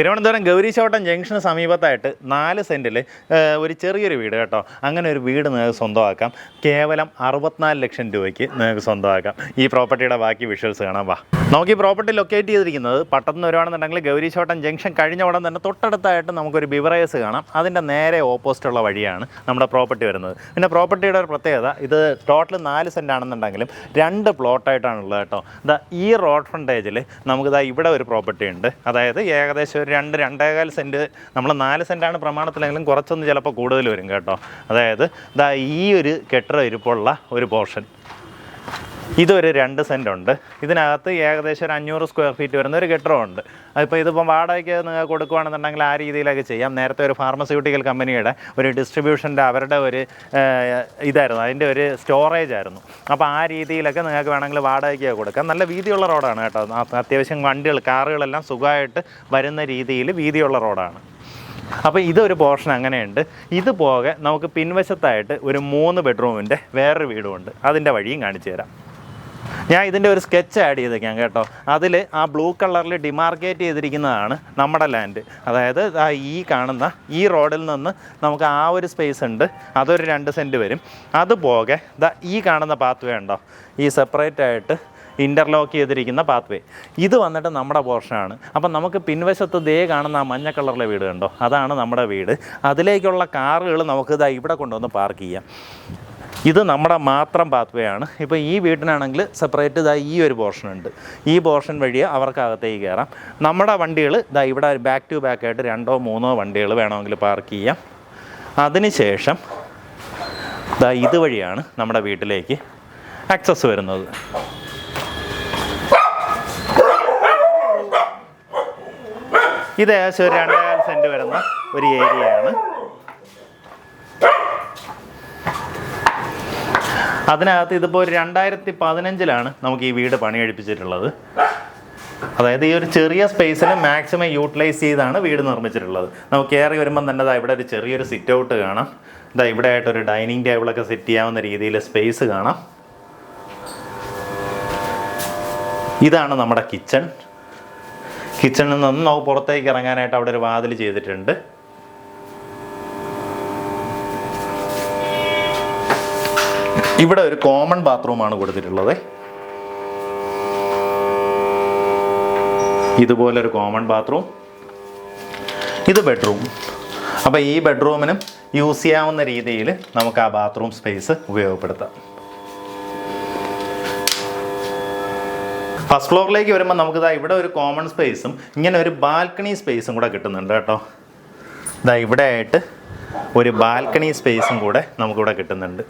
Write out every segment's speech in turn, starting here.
Thiruvananthapuram ഗൗരീശോട്ടം junction സമീപത്തായിട്ട് നാല് സെന്റിൽ ഒരു ചെറിയൊരു വീട് കേട്ടോ. അങ്ങനെ ഒരു വീട് നിങ്ങൾക്ക് സ്വന്തമാക്കാം. കേവലം അറുപത്തിനാല് ലക്ഷം രൂപയ്ക്ക് നിങ്ങൾക്ക് സ്വന്തമാക്കാം. ഈ പ്രോപ്പർട്ടിയുടെ ബാക്കി വിഷ്വൽസ് കാണാം. വാ. നമുക്ക് ഈ പ്രോപ്പർട്ടി ലൊക്കേറ്റ് ചെയ്തിരിക്കുന്നത് പട്ടത്തുനിന്ന് വരുവാണെന്നുണ്ടെങ്കിൽ ഗൗരീശോട്ടം ജംഗ്ഷൻ കഴിഞ്ഞ ഉടൻ തന്നെ തൊട്ടടുത്തായിട്ട് നമുക്കൊരു ബിവറേസ് കാണാം. അതിന്റെ നേരെ ഓപ്പോസിറ്റുള്ള വഴിയാണ് നമ്മുടെ പ്രോപ്പർട്ടി വരുന്നത്. പിന്നെ പ്രോപ്പർട്ടിയുടെ ഒരു പ്രത്യേകത ഇത് ടോട്ടൽ നാല് സെന്റ് ആണെന്നുണ്ടെങ്കിലും രണ്ട് പ്ലോട്ടായിട്ടാണുള്ളത് കേട്ടോ. ഇതാ ഈ റോഡ് ഫ്രണ്ടേജിൽ നമുക്കിതാ ഇവിടെ ഒരു പ്രോപ്പർട്ടി ഉണ്ട്. അതായത് ഏകദേശം ഒരു രണ്ട് രണ്ടേകാൽ സെന്റ് നമ്മൾ നാല് സെന്റാണ് പ്രമാണത്തിലെങ്കിലും കുറച്ചൊന്ന് ചിലപ്പോൾ കൂടുതൽ വരും കേട്ടോ. അതായത് ഇതാ ഈ ഒരു കെട്ടിട ഇരിപ്പുള്ള ഒരു പോർഷൻ. ഇതൊരു രണ്ട് സെന്റ് ഉണ്ട് ഇതിനകത്ത് ഏകദേശം ഒരു അഞ്ഞൂറ് സ്ക്വയർ ഫീറ്റ് വരുന്ന ഒരു കെട്ടിടമുണ്ട്. അതിപ്പോൾ ഇതിപ്പം വാടകയ്ക്ക് നിങ്ങൾക്ക് കൊടുക്കുകയാണെന്നുണ്ടെങ്കിൽ ആ രീതിയിലൊക്കെ ചെയ്യാം. നേരത്തെ ഒരു ഫാർമസ്യൂട്ടിക്കൽ കമ്പനിയുടെ ഒരു ഡിസ്ട്രിബ്യൂഷന്റെ അവരുടെ ഒരു ഇതായിരുന്നു. അതിന്റെ ഒരു സ്റ്റോറേജ് ആയിരുന്നു. അപ്പോൾ ആ രീതിയിലൊക്കെ നിങ്ങൾക്ക് വേണമെങ്കിൽ വാടകയ്ക്ക് കൊടുക്കാം. നല്ല വീതിയുള്ള റോഡാണ് കേട്ടോ. അത്യാവശ്യം വണ്ടികൾ കാറുകളെല്ലാം സുഖമായിട്ട് വരുന്ന രീതിയിൽ വീതിയുള്ള റോഡാണ്. അപ്പോൾ ഇതൊരു പോർഷൻ അങ്ങനെയുണ്ട്. ഇത് പോകെ നമുക്ക് പിൻവശത്തായിട്ട് ഒരു മൂന്ന് ബെഡ്റൂമിന്റെ വേറൊരു വീടുമുണ്ട്. അതിന്റെ വഴിയും കാണിച്ചു തരാം. ഞാൻ ഇതിന്റെ ഒരു സ്കെച്ച് ആഡ് ചെയ്തേക്കാം കേട്ടോ. അതിൽ ആ ബ്ലൂ കളറിൽ ഡിമാർക്കേറ്റ് ചെയ്തിരിക്കുന്നതാണ് നമ്മുടെ ലാൻഡ് അതായത് ആ ഈ കാണുന്ന ഈ റോഡിൽ നിന്ന് നമുക്ക് ആ ഒരു സ്പേസ് ഉണ്ട്. അതൊരു രണ്ട് സെന്റ് വരും. അതുപോകെ ദാ ഈ കാണുന്ന പാത്ത് വേണ്ടോ ഈ സെപ്പറേറ്റ് ആയിട്ട് ഇന്റർലോക്ക് ചെയ്തിരിക്കുന്ന പാത്ത് വേ ഇത് വന്നിട്ട് നമ്മുടെ പോർഷനാണ് അപ്പം നമുക്ക് പിൻവശത്ത് ദേ കാണുന്ന ആ മഞ്ഞ കളറിലെ വീട് കണ്ടോ? അതാണ് നമ്മുടെ വീട്. അതിലേക്കുള്ള കാറുകൾ നമുക്ക് ഇതാ ഇവിടെ കൊണ്ടുവന്ന് പാർക്ക് ചെയ്യാം. ഇത് നമ്മുടെ മാത്രം പാത്വേ ആണ്. ഇപ്പോൾ ഈ വീട്ടിനാണെങ്കിൽ സെപ്പറേറ്റ് ഇതാ ഈ ഒരു പോർഷൻ ഉണ്ട്. ഈ പോർഷൻ വഴി അവർക്ക് അകത്തേക്ക് കയറാം നമ്മുടെ വണ്ടികൾ ഇതാ ഇവിടെ ബാക്ക് ടു ബാക്ക് ആയിട്ട് രണ്ടോ മൂന്നോ വണ്ടികൾ വേണമെങ്കിൽ പാർക്ക് ചെയ്യാം. അതിനുശേഷം ഇതാ ഇതുവഴിയാണ് നമ്മുടെ വീട്ടിലേക്ക് ആക്സസ് വരുന്നത്. ഇത് ഏകദേശം ഒരു രണ്ടായിരം സെന്റ് വരുന്ന ഒരു ഏരിയയാണ് അതിനകത്ത് ഇതിപ്പോൾ ഒരു രണ്ടായിരത്തി പതിനഞ്ചിലാണ് നമുക്ക് ഈ വീട് പണിയെടുപ്പിച്ചിട്ടുള്ളത്. അതായത് ഈ ഒരു ചെറിയ സ്പേസിൽ മാക്സിമം യൂട്ടിലൈസ് ചെയ്താണ് വീട് നിർമ്മിച്ചിട്ടുള്ളത്. നമുക്ക് കയറി വരുമ്പം തന്നെ ദാ ഇവിടെ ഒരു ചെറിയൊരു സിറ്റ് ഔട്ട് കാണാം. ഇതാ ഇവിടെ ആയിട്ടൊരു ഡൈനിങ് ടേബിളൊക്കെ സെറ്റ് ചെയ്യാവുന്ന രീതിയിൽ സ്പേസ് കാണാം. ഇതാണ് നമ്മുടെ കിച്ചൺ. കിച്ചണിൽ നിന്ന് നമുക്ക് പുറത്തേക്ക് ഇറങ്ങാനായിട്ട് അവിടെ ഒരു വാതിൽ ചെയ്തിട്ടുണ്ട്. ഇവിടെ ഒരു കോമൺ ബാത്റൂമാണ് കൊടുത്തിട്ടുള്ളത്. ഇതുപോലൊരു കോമൺ ബാത്റൂം ഇത് ബെഡ്റൂം അപ്പോൾ ഈ ബെഡ്റൂമിനും യൂസ് ചെയ്യാവുന്ന രീതിയിൽ നമുക്ക് ആ ബാത്റൂം സ്പേസ് ഉപയോഗപ്പെടുത്താം. ഫസ്റ്റ് ഫ്ലോറിലേക്ക് വരുമ്പോൾ നമുക്ക് ഇതാ ഇവിടെ ഒരു കോമൺ സ്പേസും ഇങ്ങനെ ഒരു ബാൽക്കണി സ്പേസും കൂടെ കിട്ടുന്നുണ്ട് കേട്ടോ. ഇതാ ഇവിടെ ആയിട്ട് ഒരു ബാൽക്കണി സ്പേസും കൂടെ നമുക്കിവിടെ കിട്ടുന്നുണ്ട്.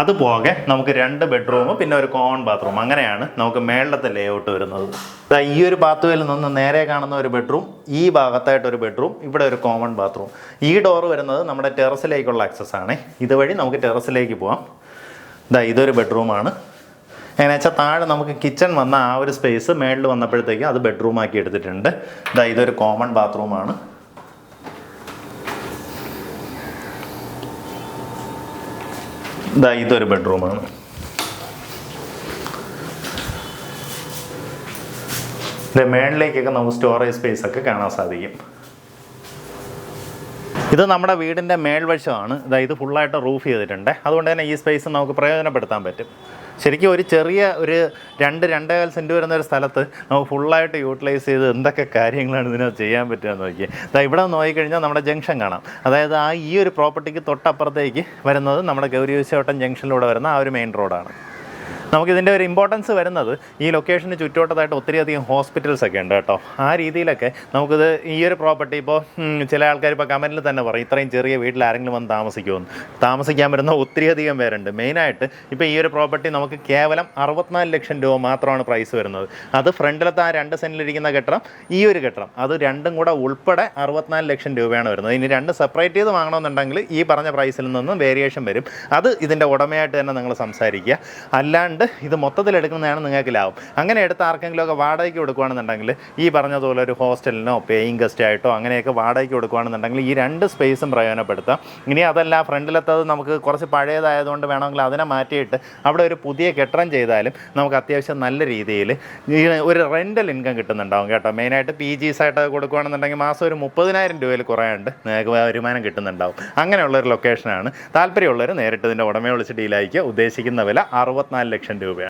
അതുപോകെ നമുക്ക് രണ്ട് ബെഡ്റൂമും പിന്നെ ഒരു കോമൺ ബാത്റൂം അങ്ങനെയാണ് നമുക്ക് മേളത്തെ ലേഔട്ട് വരുന്നത്. ഈ ഒരു ബാത്റൂമിൽ നിന്ന് നേരെ കാണുന്ന ഒരു ബെഡ്റൂം ഈ ഭാഗത്തായിട്ട് ഒരു ബെഡ്റൂം ഇവിടെ ഒരു കോമൺ ബാത്റൂം ഈ ഡോർ വരുന്നത് നമ്മുടെ ടെറസിലേക്കുള്ള ആക്സസ് ആണ്. ഇതുവഴി നമുക്ക് ടെറസിലേക്ക് പോവാം. ഇതാ ഇതൊരു ബെഡ്റൂമാണ് എങ്ങനെ വെച്ചാൽ താഴെ നമുക്ക് കിച്ചൺ വന്ന ആ ഒരു സ്പേസ് മേളിൽ വന്നപ്പോഴത്തേക്ക് അത് ബെഡ്റൂമാക്കി എടുത്തിട്ടുണ്ട്. ഇതാ ഇതൊരു കോമൺ ബാത്റൂമാണ് ഇതാ ഇതൊരു ബെഡ്റൂമാണ്. ഇത് മേളിലേക്കൊക്കെ നമുക്ക് സ്റ്റോറേജ് സ്പേസ് ഒക്കെ കാണാൻ സാധിക്കും. ഇത് നമ്മുടെ വീടിന്റെ മേൽവശമാണ്. ഇതായത് ഫുള്ളായിട്ട് റൂഫ് ചെയ്തിട്ടുണ്ട്. അതുകൊണ്ട് തന്നെ ഈ സ്പേസ് നമുക്ക് പ്രയോജനപ്പെടുത്താൻ പറ്റും. ശരിക്കും ഒരു ചെറിയ ഒരു രണ്ട് രണ്ടേകാൽ സെന്റ് വരുന്ന ഒരു സ്ഥലത്ത് നമുക്ക് ഫുള്ളായിട്ട് യൂട്ടിലൈസ് ചെയ്ത് എന്തൊക്കെ കാര്യങ്ങളാണ് ഇതിനകത്ത് ചെയ്യാൻ പറ്റുക എന്ന് നോക്കിയേ. ഇതാ ഇവിടെ നോക്കിക്കഴിഞ്ഞാൽ നമ്മുടെ ജംഗ്ഷൻ കാണാം. അതായത് ആ ഈ ഒരു പ്രോപ്പർട്ടിക്ക് തൊട്ടപ്പുറത്തേക്ക് വരുന്നത് നമ്മുടെ ഗൗരീശോട്ടം ജംഗ്ഷനിലൂടെ വരുന്ന ആ ഒരു മെയിൻ റോഡാണ് നമുക്കിതിന്റെ ഒരു ഇമ്പോർട്ടൻസ് വരുന്നത് ഈ ലൊക്കേഷന് ഒത്തിരി ഒത്തിരിയധികം ഹോസ്പിറ്റൽസ് ഒക്കെ ഉണ്ട് കേട്ടോ. ആ രീതിയിലൊക്കെ നമുക്കിത് ഈ ഒരു പ്രോപ്പർട്ടി ഇപ്പോൾ ചില ആൾക്കാർ ഇപ്പോൾ കമന്റിൽ തന്നെ പറയും ഇത്രയും ചെറിയ വീട്ടിൽ ആരെങ്കിലും വന്ന് താമസിക്കുമെന്ന് താമസിക്കാൻ വരുന്ന ഒത്തിരിയധികം പേരുണ്ട്. മെയിനായിട്ട് ഇപ്പോൾ ഈ ഒരു പ്രോപ്പർട്ടി നമുക്ക് കേവലം അറുപത്തിനാല് ലക്ഷം രൂപ മാത്രമാണ് പ്രൈസ് വരുന്നത്. അത് ഫ്രണ്ടിലത്തെ ആ രണ്ട് സെന്റിലിരിക്കുന്ന കെട്ടിടം ഈ ഒരു കെട്ടിടം. അത് രണ്ടും കൂടെ ഉൾപ്പെടെ അറുപത്തിനാല് ലക്ഷം രൂപയാണ് വരുന്നത്. ഇനി രണ്ട് സെപ്പറേറ്റ് ചെയ്ത് വാങ്ങണമെന്നുണ്ടെങ്കിൽ ഈ പറഞ്ഞ പ്രൈസിൽ നിന്നും വേരിയേഷൻ വരും. അത് ഇതിന്റെ ഉടമയായിട്ട് തന്നെ നിങ്ങൾ സംസാരിക്കുക. അല്ലാണ്ട് അതുകൊണ്ട് ഇത് മൊത്തത്തിൽ എടുക്കുന്നതാണ് നിങ്ങൾക്ക് ലാഭം. അങ്ങനെ എടുത്ത് ആർക്കെങ്കിലും ഒക്കെ വാടകയ്ക്ക് കൊടുക്കുകയാണെന്നുണ്ടെങ്കിൽ ഈ പറഞ്ഞതുപോലെ ഒരു ഹോസ്റ്റലിനോ പേയിങ് ഗസ്റ്റ് ആയിട്ടോ അങ്ങനെയൊക്കെ വാടകയ്ക്ക് കൊടുക്കുകയാണെന്നുണ്ടെങ്കിൽ ഈ രണ്ട് സ്പേസും പ്രയോജനപ്പെടുത്താം. ഇനി അതല്ല ഫ്രണ്ടിലെത്തത് നമുക്ക് കുറച്ച് പഴയതായതുകൊണ്ട് വേണമെങ്കിൽ അതിനെ മാറ്റിയിട്ട് അവിടെ ഒരു പുതിയ കെട്ടിടം ചെയ്താലും നമുക്ക് അത്യാവശ്യം നല്ല രീതിയിൽ ഒരു റെന്റൽ ഇൻകം കിട്ടുന്നുണ്ടാവും കേട്ടോ. മെയിനായിട്ട് പി ജീസ് ആയിട്ട് കൊടുക്കുകയാണെന്നുണ്ടെങ്കിൽ മാസം ഒരു മുപ്പതിനായിരം രൂപയിൽ കുറയാണ്ട് നിങ്ങൾക്ക് വരുമാനം കിട്ടുന്നുണ്ടാവും. അങ്ങനെയുള്ളൊരു ലൊക്കേഷനാണ് താല്പര്യമുള്ളവർ നേരിട്ട് ഇതിന്റെ ഉടമയെ വിളിച്ച് ഡീലായിരിക്കുക ഉദ്ദേശിക്കുന്ന വില അറുപത്തിനാല് ലക്ഷം രൂപയാണ്